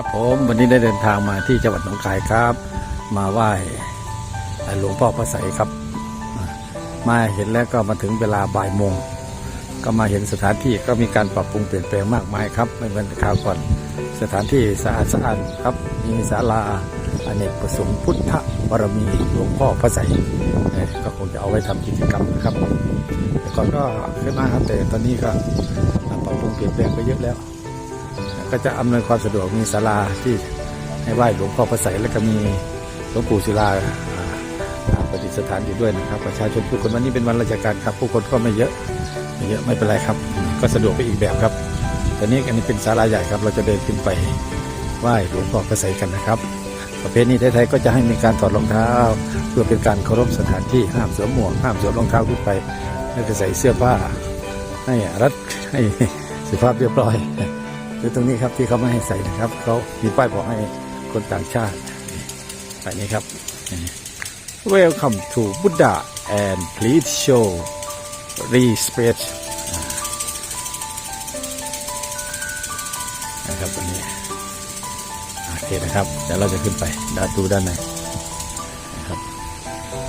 ครับผมวันนี้ได้เดินทางมาที่จังหวัดหนองคายครับ มาไหว้หลวงพ่อพระไสครับ มาเห็นแล้วก็มาถึงเวลาบ่ายโมงก็มาเห็นสถานที่ก็มีการปรับปรุงเปลี่ยนแปลงมากมายครับ ไม่เหมือนคราวก่อนสถานที่สะอาดสะอาดครับมีศาลาอเนกประสงค์พุทธบารมีหลวงพ่อพระไสก็คงจะเอาไว้ทำกิจกรรมนะครับแต่ก่อนก็ขึ้นมาครับแต่ตอนนี้ก็ปรับปรุงเปลี่ยนแปลงไปเยอะแล้ว ก็จะอำนวยความสะดวกมีศาลาที่ให้ไหว้หลวงพ่อพระไสยแล้วก็มีหลวงปู่ศิลาอ่าอ่าประดิษฐานอยู่ด้วยนะครับประชาชนผู้คนวันนี้เป็นวันราชการครับ ผู้คนก็ไม่เยอะไม่เยอะไม่เป็นไรครับ ก็สะดวกไปอีกแบบครับตอนนี้อันนี้เป็นศาลาใหญ่ครับ เราจะเดินขึ้นไปไหว้หลวงพ่อพระไสยกันนะครับ ประเพณีไทยๆก็จะให้มีการถอดรองเท้า เพื่อเป็นการเคารพสถานที่ห้ามสวมหมวกห้ามสวมรองเท้าขึ้นไปแล้ใส่เสื้อผ้าให้รัดให้สุภาพเรียบร้อย คือตรงนี้ครับที่เขาไม่ให้ใส่นะครับเขามีป้ายบอกให้คนต่างชาติไปนี้ครับ Welcome to Buddha and please show respect นะครับตรงนี้โอเคนะครับเดี๋ยวเราจะขึ้นไปดาดูด้านในนะครับ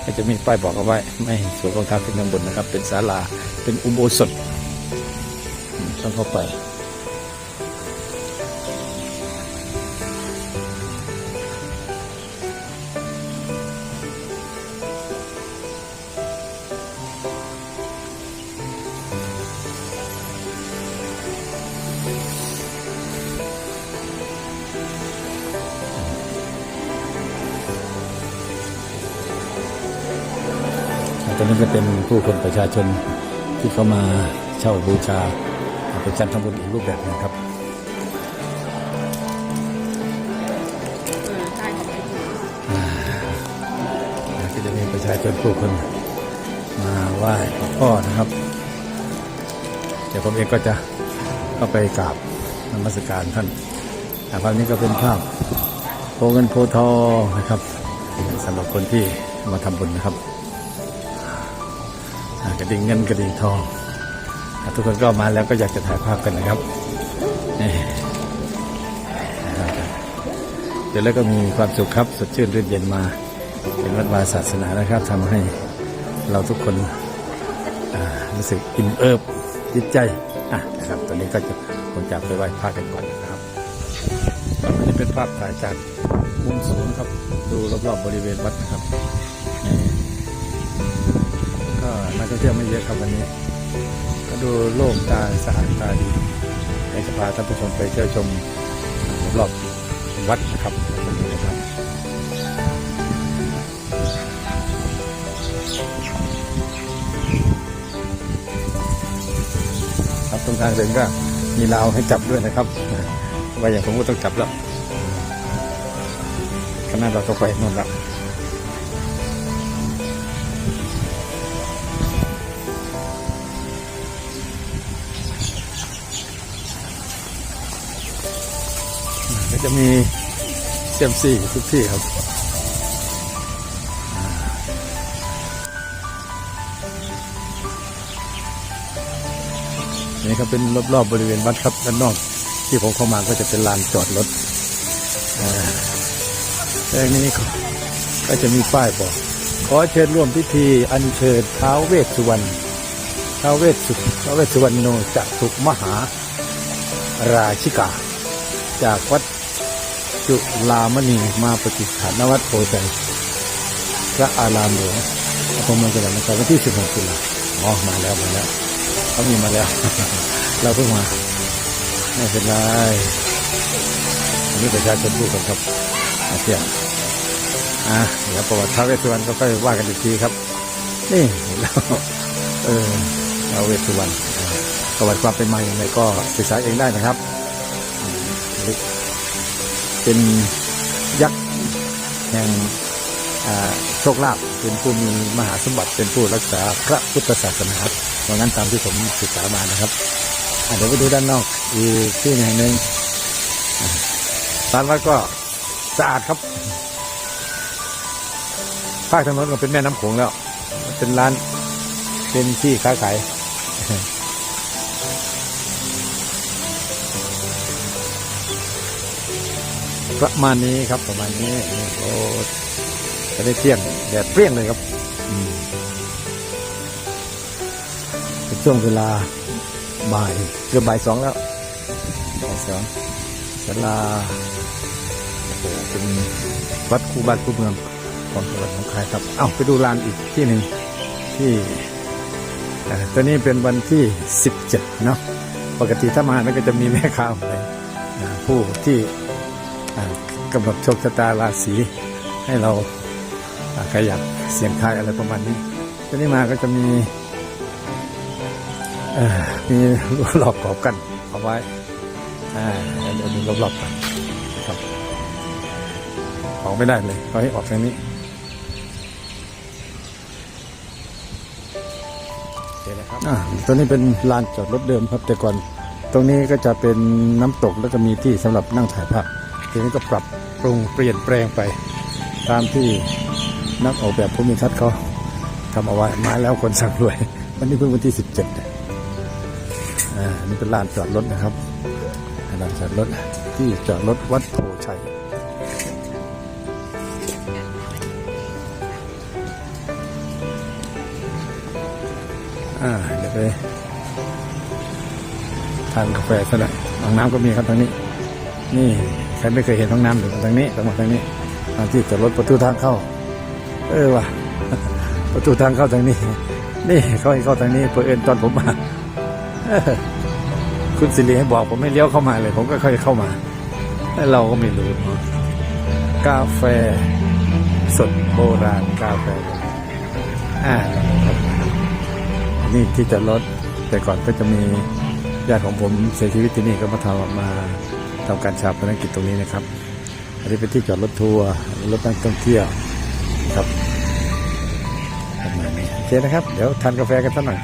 ก็จะมีป้ายบอกเอาไว้ ไม่ให้สวมรองเท้าขึ้นข้างบนนะครับ เป็นศาลาเป็นอุโบสถต้องเข้าไป นนี้ก็เป็นผู้คนประชาชนที่เขามาเช่าบูชาเป็นการทำบุญอีกรูปแบบหนึงครับก็จะมีประชาชนผู้คนมาไหว้พ่อนะครับ เดี๋ยวผมเองก็จะเข้าไปกราบนมัสการท่านอ่ภาพนี้ก็เป็นภาพโพเงินโพทองนะครับสำหรับคนที่มาทำบุญนะครับ กระดิ่งเงินกระดิ่งทองทุกคนก็มาแล้วก็อยากจะถ่ายภาพกันนะครับเดี๋ยวแล้วก็มีความสุขครับสดชื่นรื่นเย็นมา เป็นวัดวาศาสนานะครับทำให้เราทุกคนรู้สึกอิ่มเอิบจิตใจอะนะครับตอนนี้ก็จะคงจะไปไหว้พระกันก่อนนะครับอันนี้เป็นภาพถ่ายจากมุมสูงครับ ดูรอบๆบริเวณวัดนะครับ เยอะครับวันนี้ ก็ดูโล่งตาสะอาดตาดีอยากจะพาท่านผู้ชมไปเที่ยวชมรอบวัดนะครับตรงนี้นะครับครับตรงทางเดินก็มีราวให้จับด้วยนะครับว่าอย่างผมก็ต้องจับแล้วขนาดเราต้องไปนู่นแล้ว จะมีเซียมซีทุกที่ครับ นี่ครับเป็นรอบๆบบริเวณวัดครับด้านนอกที่ผมเข้ามาก็จะเป็นลานจอดรถแล้วนี้ก็จะมีป้ายบอก ขอเชิญร่วมพิธีอัญเชิญท้าวเวสสุวรรณท้าวเวสสุท้าวเวสสุวรรณโนจะตุมหาราชิกา จากวัด จุลามณีมาปฏิสถานวัดโพธิ์ใจพระอารามหลวงอำเภอเมืองจังหวัดนครวันที่ 16ตุลาอ๋อมาแล้วมาแล้วเขามีมาแล้ว เราเพิ่งมาไม่เป็นไรอันนี้ประชาชนพูดกันครับอาเซียนอะเดี๋ยวประวัติท้าวเวสสุวรรณก็ค่อยว่ากันอีกทีครับ นี่เห็นแล้วเออท้าวเวสสุวรรณประวัติความเป็นมาอย่างไรก็ศึกษาเองได้นะครับ เป็นยักษ์แห่งโชคลาภเป็นผู้มีมหาสมบัติเป็นผู้รักษาพระพุทธศาสนาเพราะงั้นตามที่ผมศึกษามานะครับเดี๋ยวไปดูด้านนอกอีกที่แห่งหนึ่งร้านวัดก็สะอาดครับภาคทางโน้นก็เป็นแม่น้ำโขงแล้ว เป็นร้านเป็นที่ค้าขาย ประมาณนี้ครับประมาณนี้นี่โอ้จะได้เที่ยงแดดเปรี้ยงเลยครับอืมเป็นช่วงเวลาบ่ายเกือบบ่ายสองแล้วบ่ายสองศาลาโอ้โหเป็นวัดคู่บ้านคู่เมืองของจังหวัดหนองคายครับ เอ้าไปดูลานอีกที่หนึ่งที่อ่าตัวนี้เป็นวันที่ 17 เนาะปกติถ้ามาแล้วก็จะมีแม่ค้าอะไรอ่าผู้ที่อ่า กำหนดโชคชะตาราศีให้เราอ่าใครอยากเสี่ยงทายอะไรประมาณนี้ทีนี้มาก็จะมีเอ่อมีรอบขอบกันเอาไว้อ่าเดี๋ยวดูรอบๆกันครับออกไม่ได้เลยเขาให้ออกทางนี้โอเคนะครับอ่าตัวนี้เป็นลานจอดรถเดิมครับ แต่ก่อน ตรงนี้ก็จะเป็นน้ำตกแล้วก็มีที่สำหรับนั่งถ่ายภาพ ทีนี้ก็ปรับปรุงเปลี่ยนแปลงไป ตามที่นักออกแบบภูมิทัศน์เขาทำเอาไว้มาแล้วคนสั่งรวย วันนี้เพิ่งวันที่ 17เนี่ยอ่านี่เป็นลานจอดรถนะครับลานจอดรถที่จอดรถวัดโพชัยอ่าเดี๋ยวไปทานกาแฟซะหน่อยห้องน้ำก็มีครับทางนี้ นี่ ใครไม่เคยเห็นห้องน้ำอยู่ทางนี้ตรงมาทางนี้ทางที่จอดรถประตูทางเข้า เออว่ะประตูทางเข้าทางนี้ นี่เขาให้เข้าทางนี้เพื่อเอินตอนผมมาคุณสิริให้บอกผมไม่เลี้ยวเข้ามาเลย ผมก็ค่อยเข้ามาเราก็ไม่รู้กาแฟสดโบราณกาแฟอ่าครับนี่ที่จอดรถแต่ก่อนก็จะมีญาติของผมเสียชีวิตที่นี่ก็มาทำมา ทำการชาปนกิจตรงนี้นะครับ อันนี้เป็นที่จอดรถทัวร์รถนักท่องเที่ยวครับประมาณนี้โอเคนะครับ เดี๋ยวทานกาแฟกันสักหน่อย